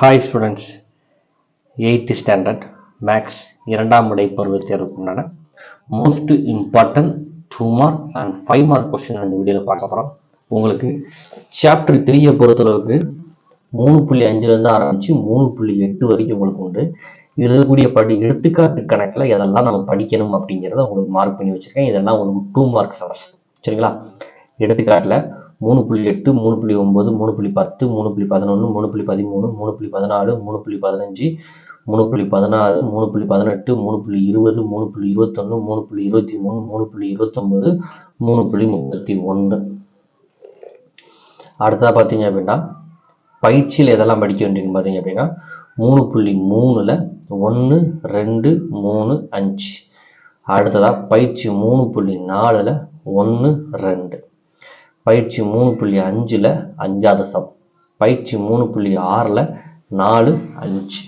Hi students eighth standard maths இரண்டாம் முறை பருவத் தேர்வுக்குண்டான most important two mark and five mark question இந்த வீடியோவில் பார்க்க போகிறோம் உங்களுக்கு சாப்டர் த்ரீயை பொறுத்தளவுக்கு மூணு புள்ளி அஞ்சுலேருந்து ஆரம்பித்து மூணு புள்ளி எட்டு வரைக்கும் உங்களுக்கு உண்டு. இதில் இருக்கக்கூடிய படி எடுத்துக்காட்டு கணக்கில் எதெல்லாம் நம்ம படிக்கணும் அப்படிங்கிறத உங்களுக்கு மார்க் பண்ணி வச்சுருக்கேன். இதெல்லாம் உங்களுக்கு டூ மார்க் ஹவர்ஸ் சரிங்களா? எடுத்துக்காட்டில் மூணு புள்ளி எட்டு மூணு புள்ளி ஒம்பது மூணு புள்ளி பத்து மூணு புள்ளி பதினொன்று மூணு புள்ளி பதிமூணு மூணு புள்ளி பதினாலு மூணு புள்ளி பதினஞ்சு மூணு புள்ளி பதினாறு மூணு புள்ளி பதினெட்டு மூணு புள்ளி இருபது மூணு புள்ளி இருபத்தொன்று மூணு புள்ளி இருபத்தி மூணு மூணு புள்ளி இருபத்தொம்பது மூணு புள்ளி முப்பத்தி ஒன்று அடுத்ததாக பார்த்தீங்க அப்படின்னா பயிற்சியில் எதெல்லாம் படிக்க வேண்டியதுன்னு பார்த்தீங்க அப்படின்னா மூணு புள்ளி மூணில் ஒன்று ரெண்டு மூணு அஞ்சு அடுத்ததாக பயிற்சி மூணு புள்ளி நாலில் ஒன்று ரெண்டு பயிற்சி மூணு புள்ளி அஞ்சில் அஞ்சாவது சம் பயிற்சி மூணு புள்ளி ஆறில் நாலு அஞ்சு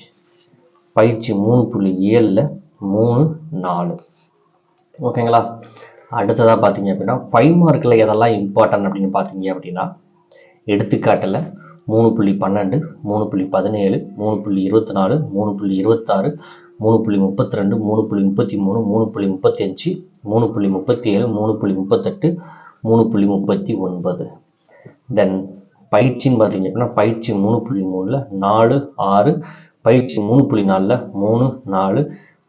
பயிற்சி மூணு புள்ளி ஏழில் மூணு நாலு ஓகேங்களா அடுத்ததாக பார்த்தீங்க அப்படின்னா ஃபைவ் மார்க்கில் எதெல்லாம் இம்பார்ட்டன்ட் அப்படின்னு பார்த்தீங்க அப்படின்னா எடுத்துக்காட்டில் மூணு புள்ளி பன்னெண்டு மூணு புள்ளி பதினேழு மூணு புள்ளி இருபத்தி நாலு மூணு புள்ளி இருபத்தாறு மூணு புள்ளி முப்பத்தி ரெண்டு மூணு புள்ளி முப்பத்தி மூணு மூணு புள்ளி முப்பத்தி அஞ்சு மூணு புள்ளி முப்பத்தி ஏழு மூணு புள்ளி முப்பத்தெட்டு மூணு புள்ளி முப்பத்தி ஒன்பது. தென் பயிற்சின்னு பார்த்தீங்க அப்படின்னா பயிற்சி மூணு புள்ளி மூணில் நாலு ஆறு பயிற்சி மூணு புள்ளி நாலில் மூணு நாலு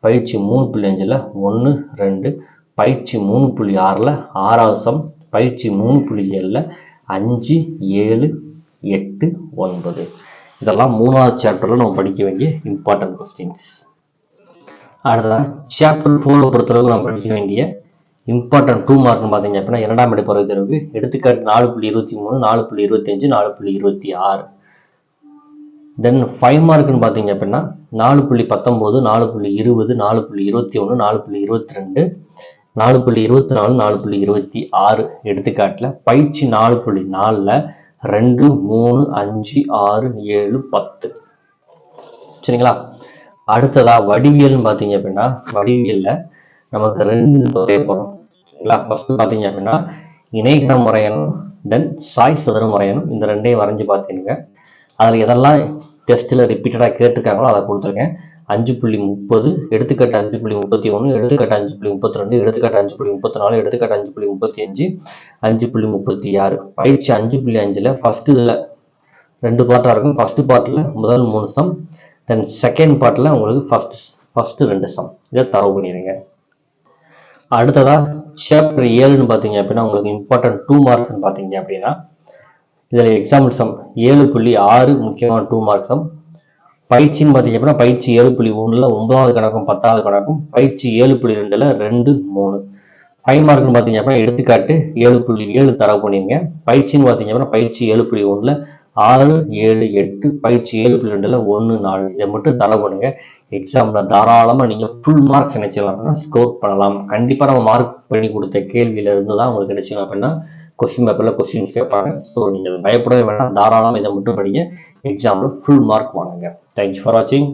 பயிற்சி மூணு புள்ளி அஞ்சில் ஒன்று ரெண்டு பயிற்சி மூணு புள்ளி ஆறில் ஆறாவது சம் பயிற்சி மூணு புள்ளி ஏழில் அஞ்சு ஏழு எட்டு ஒன்பது. இதெல்லாம் மூணாவது சாப்டரில் நம்ம படிக்க வேண்டிய இம்பார்ட்டன்ட் கொஸ்டின்ஸ் அடுத்ததான் சாப்டர் ஃபோரை பொறுத்தளவுக்கு நம்ம படிக்க வேண்டிய இம்பார்ட்டன்ட் டூ மார்க்னு பார்த்தீங்க அப்படின்னா இரண்டாம் இடை பருவ தேர்வுக்கு எடுத்துக்காட்டு நாலு புள்ளி இருபத்தி மூணு நாலு புள்ளி இருபத்தஞ்சு நாலு புள்ளி இருபத்தி ஆறு தென் ஃபைவ் மார்க்னு பார்த்தீங்க அப்படின்னா நாலு புள்ளி பத்தொம்போது நாலு புள்ளி இருபது நாலு புள்ளி இருபத்தி ஒன்று நாலு புள்ளி இருபத்தி ரெண்டு நாலு புள்ளி இருபத்தி நாலு நாலு புள்ளி இருபத்தி ஆறு எடுத்துக்காட்டில் பயிற்சி நாலு புள்ளி நாலில் ரெண்டு மூணு அஞ்சு ஆறு ஏழு பத்து சரிங்களா அடுத்ததா வடிவியல்னு பார்த்தீங்க அப்படின்னா வடிவியலில் நமக்கு ரெண்டு தொகை போகிறோம் சரிங்களா ஃபர்ஸ்ட் பார்த்தீங்க அப்படின்னா இணைகர முறையணும் தென் சாய் சதுர முறையணும் இந்த ரெண்டையும் வரைஞ்சி பார்த்தீங்க அதில் எதெல்லாம் டெஸ்ட்டில் ரிப்பீட்டடாக கேட்டிருக்காங்களோ அதை கொடுத்துருக்கேன் அஞ்சு புள்ளி முப்பது எடுத்துக்காட்டு அஞ்சு புள்ளி முப்பத்தி ஒன்று எடுத்துக்காட்டு அஞ்சு புள்ளி முப்பத்தி ரெண்டு எடுத்துக்காட்டு அஞ்சு புள்ளி முப்பத்தி நாலு எடுத்துக்காட்டு அஞ்சு புள்ளி முப்பத்தி அஞ்சு அஞ்சு புள்ளி முப்பத்தி ஆறு. பயிற்சி அஞ்சு புள்ளி அஞ்சில் ஃபஸ்ட்டு இதில் ரெண்டு பார்ட்டாக இருக்கும். ஃபஸ்ட்டு பார்ட்டில் முதல் மூணு சம் தென் செகண்ட் பார்ட்டில் உங்களுக்கு ஃபஸ்ட் ஃபஸ்ட்டு ரெண்டு சம் இதை தரவு பண்ணிடுங்க. அடுத்ததாக சாப்டர் ஏழுன்னு பார்த்தீங்க அப்படின்னா உங்களுக்கு இம்பார்ட்டன்ட் டூ மார்க்ஸ்னு பார்த்தீங்க அப்படின்னா இதில் எக்ஸாம்பிள் சம் ஏழு புள்ளி ஆறு முக்கியமான டூ மார்க் சம் பயிற்சின்னு பார்த்தீங்க அப்படின்னா பயிற்சி ஏழு புள்ளி ஒன்றில் ஒன்பதாவது கணக்கும் பத்தாவது கணக்கும் பயிற்சி ஏழு புள்ளி ரெண்டில் ரெண்டு மூணு. ஃபைவ் மார்க்னு பார்த்தீங்க அப்படின்னா எடுத்துக்காட்டு ஏழு புள்ளி ஏழு தரவு பண்ணிருங்க. பயிற்சின்னு பார்த்தீங்க அப்படின்னா பயிற்சி ஏழு புள்ளி ஒன்றில் ஆறு ஏழு எட்டு பயிற்சி ஏழு புள்ளி ரெண்டில் ஒன்று நாலு. இதை மட்டும் தர பண்ணுங்க எக்ஸாமில் தாராளமாக நீங்கள் ஃபுல் மார்க் நினைச்சலாம் அப்படின்னா ஸ்கோர் பண்ணலாம். கண்டிப்பாக நம்ம மார்க் பண்ணி கொடுத்த கேள்வியில இருந்து தான் உங்களுக்கு கிடைச்சிடும் அப்படின்னா கொஸ்டின் பேப்பரில் கொஸ்டின்ஸ் கேட்பாங்க. ஸோ நீங்கள் பயப்படவே வேண்டாம். தாராளமாக இதை மட்டும் படிங்க. எக்ஸாமில் ஃபுல் மார்க் வாங்குங்க. தேங்க்ஸ் ஃபார் வாட்சிங்